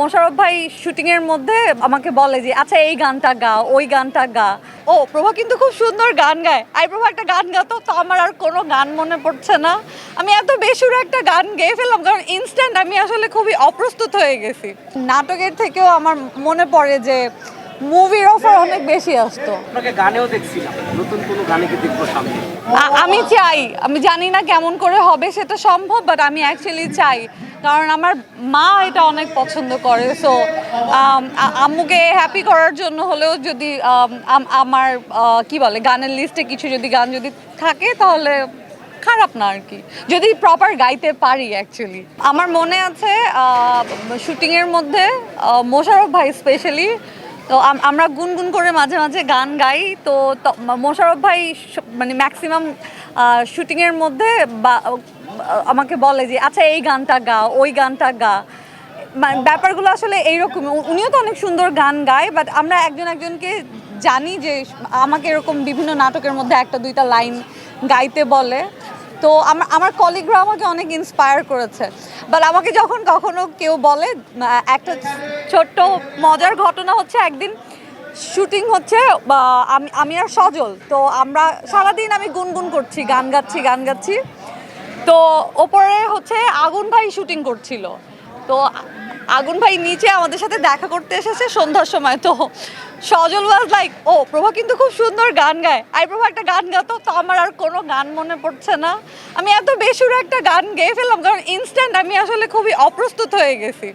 মোশারফ ভাই শুটিং এর মধ্যে আমাকে বলে যে আচ্ছা এই গানটা গা ওই গানটা গা। ও, প্রভা কিন্তু খুব সুন্দর গান গায়। আই প্রভা, একটা গান গাতো তো আমার আর কোনো গান মনে পড়ছে না। আমি এত বেসুর একটা গান গেয়ে ফেললাম, কারণ ইনস্ট্যান্ট আমি আসলে খুবই অপ্রস্তুত হয়ে গেছি। নাটকের থেকেও আমার মনে পড়ে যে মুভির অফার অনেক বেশি আসতো। আপনাকে গানেও দেখছিলাম। নতুন কোনো গানে কি দেখব সামনে? আমি চাই। আমি জানি না কেমন করে হবে সেটা সম্ভব বাট আমি অ্যাকচুয়ালি চাই। কারণ আমার মা এটা অনেক পছন্দ করে সো আম্মুকে হ্যাপি করার জন্য হলেও যদি আম, আম- আমার কি বলে গানের লিস্টে কিছু যদি গান যদি থাকে তাহলে খারাপ না আর কি। যদি প্রপার গাইতে পারি অ্যাকচুয়ালি আমার মনে আছে শুটিংয়ের মধ্যে মোশারফ ভাই স্পেশালি তো আম- আমরা গুনগুন করে মাঝে মাঝে গান গাই। তো মোশারফ ভাই মানে ম্যাক্সিমাম শুটিংয়ের মধ্যে বা আমাকে বলে যে আচ্ছা এই গানটা গা, ওই গানটা গা। ব্যাপারগুলো আসলে এইরকম। উনিও তো অনেক সুন্দর গান গায় বাট আমরা একজন একজনকে জানি যে, আমাকে এরকম বিভিন্ন নাটকের মধ্যে একটা দুইটা লাইন গাইতে বলে। তো আমার আমার কলিগরা আমাকে অনেক ইন্সপায়ার করেছে। বাট আমাকে যখন কখনো কেউ বলে, একটা ছোট্ট মজার ঘটনা হচ্ছে একদিন শুটিং হচ্ছে আমি আমি আর সজল। তো আমরা সারাদিন আমি গুনগুন করছি, গান গাচ্ছি গান গাচ্ছি। তো ওপরে হচ্ছে আগুন ভাই শুটিং করছিল। তো আগুন ভাই নিচে আমাদের সাথে দেখা করতে এসেছে সন্ধ্যার সময়, তো সজল ওয়াজ লাইক ও, প্রভা কিন্তু খুব সুন্দর গান গায়। আই প্রভা একটা গান গাতো তো আমার আর কোনো গান মনে পড়ছে না। আমি এত বেসুর একটা গান গেয়ে ফেললাম, কারণ ইনস্ট্যান্ট আমি আসলে খুবই অপ্রস্তুত হয়ে গেছি।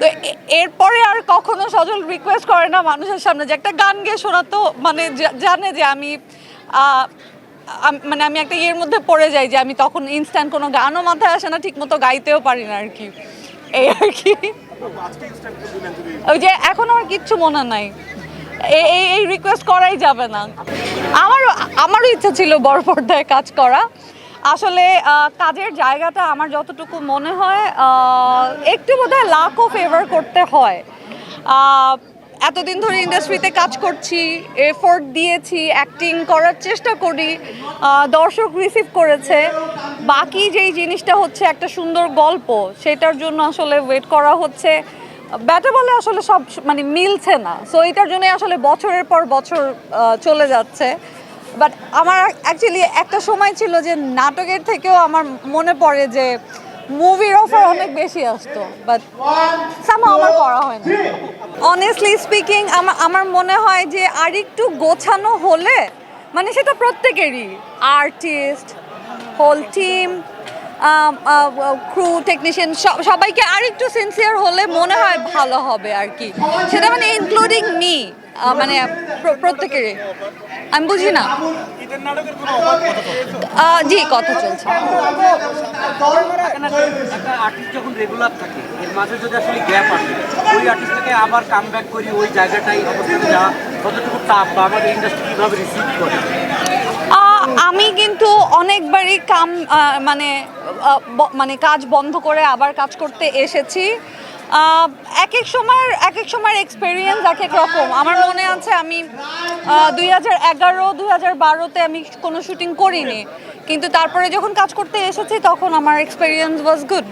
তো এরপরে আর কখনো সজল রিকোয়েস্ট করে না মানুষের সামনে যে একটা গান গেয়ে শোনাতো মানে জানে যে আমি মানে আমি একটা ইয়ের মধ্যে পড়ে যাই যে আমি তখন ইনস্ট্যান্ট কোনো গানও মাথায় আসে না, ঠিকমতো গাইতেও পারি না আর কি। এই আর কি। ওই যে এখন আমার কিচ্ছু মনে নাই। এই এই রিকোয়েস্ট করাই যাবে না। আমারও আমারও ইচ্ছা ছিল বড় পর্দায় কাজ করা। আসলে কাজের জায়গাটা আমার যতটুকু মনে হয় একটু বোধহয় লাকও ফেভার করতে হয়। এতদিন ধরে ইন্ডাস্ট্রিতে কাজ করছি এফোর্ট দিয়েছি অ্যাক্টিং করার চেষ্টা করি দর্শক রিসিভ করেছে। বাকি যেই জিনিসটা হচ্ছে একটা সুন্দর গল্প, সেটার জন্য আসলে ওয়েট করা হচ্ছে। ব্যাটা বলে আসলে সব মানে মিলছে না। সো এটার জন্য আসলে বছরের পর বছর চলে যাচ্ছে। বাট আমার অ্যাকচুয়ালি একটা সময় ছিল যে নাটকের থেকেও আমার মনে পড়ে যে মুভির অফার অনেক বেশি আসতো বাট সামা আমার করা হয় না। অনেস্টলি স্পিকিং আমার আমার মনে হয় যে আর একটু গোছানো হলে মানে সেটা প্রত্যেকেরই। Artist whole team crew technician সবাইকে আরেকটু সিনসিয়ার হলে মনে হয় ভালো হবে আর কি। সেটা মানে ইনক্লুডিং মি মানে প্র- প্রত্যেকেরই আমি বুঝি না? জি কথা চলছে। একটা আমি কিন্তু অনেকবারই কাম মানে মানে কাজ বন্ধ করে আবার কাজ করতে এসেছি। এক এক সময়ের এক এক সময়ের এক্সপেরিয়েন্স এক এক রকম। আমার মনে আছে আমি দুই হাজার এগারো, দুই হাজার বারোতে আমি কোনো শুটিং করিনি। কিন্তু তারপরে যখন কাজ করতে এসেছি, তখন আমার এক্সপেরিয়েন্স ওয়াজ গুড